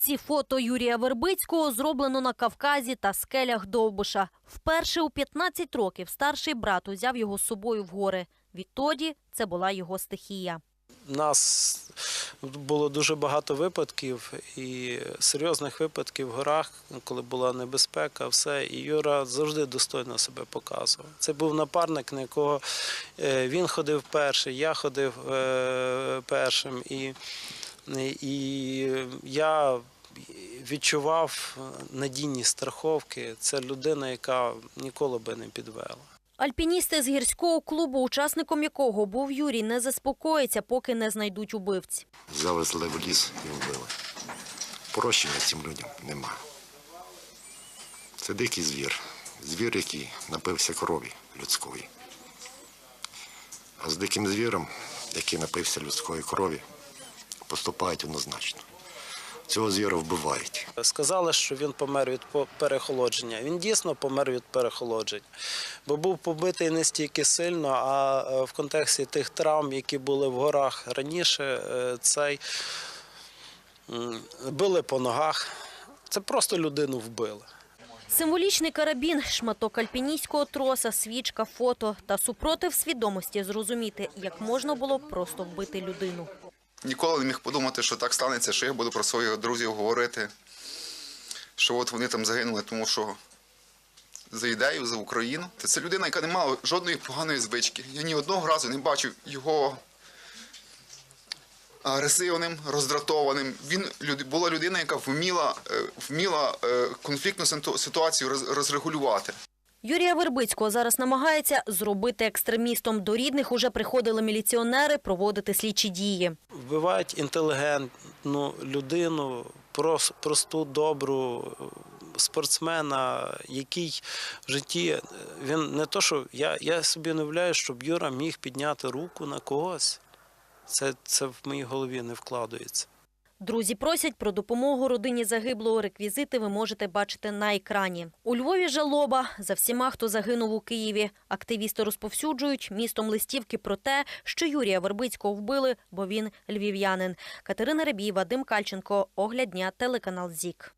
Ці фото Юрія Вербицького зроблено на Кавказі та скелях Довбуша. Вперше у 15 років старший брат узяв його з собою в гори. Відтоді це була його стихія. У нас було дуже багато випадків і серйозних випадків в горах, коли була небезпека, все. І Юра завжди достойно себе показував. Це був напарник, на якого е, він ходив перший, я ходив е, першим. І, і я відчував надійність страховки. Це людина, яка ніколи би не підвела. Альпіністи з гірського клубу, учасником якого був Юрій, не заспокоїться, поки не знайдуть убивць. Завезли в ліс і вбили. Прощення цим людям нема. Це дикий звір. Звір, який напився крові людської. А з диким звіром, який напився людської крові, поступають однозначно. Цього звіра вбивають. Сказали, що він помер від по- перехолодження. Він дійсно помер від перехолодження, бо був побитий не стільки сильно, а е, в контексті тих травм, які були в горах раніше, е, цей били по ногах. Це просто людину вбили. Символічний карабін, шматок альпіністського троса, свічка, фото та супротив свідомості зрозуміти, як можна було просто вбити людину. Ніколи не міг подумати, що так станеться, що я буду про своїх друзів говорити, що от вони там загинули, тому що за ідею, за Україну. Це людина, яка не мала жодної поганої звички. Я ні одного разу не бачив його агресивним, роздратованим. Він була людина, яка вміла, е, вміла е, конфліктну ситуацію розрегулювати. Юрія Вербицького зараз намагається зробити екстремістом. До рідних уже приходили міліціонери проводити слідчі дії. Вбивають інтелігентну людину, просту, добру е, спортсмена, який в житті е, він не то, що я, я собі не уявляю, щоб Юра міг підняти руку на когось. Це, це в моїй голові не вкладається. Друзі просять про допомогу родині загиблого. Реквізити ви можете бачити на екрані. У Львові жалоба за всіма, хто загинув у Києві. Активісти розповсюджують містом листівки про те, що Юрія Вербицького вбили, бо він львів'янин. Катерина Ребій, Вадим Кальченко. Огляд дня, телеканал ЗІК.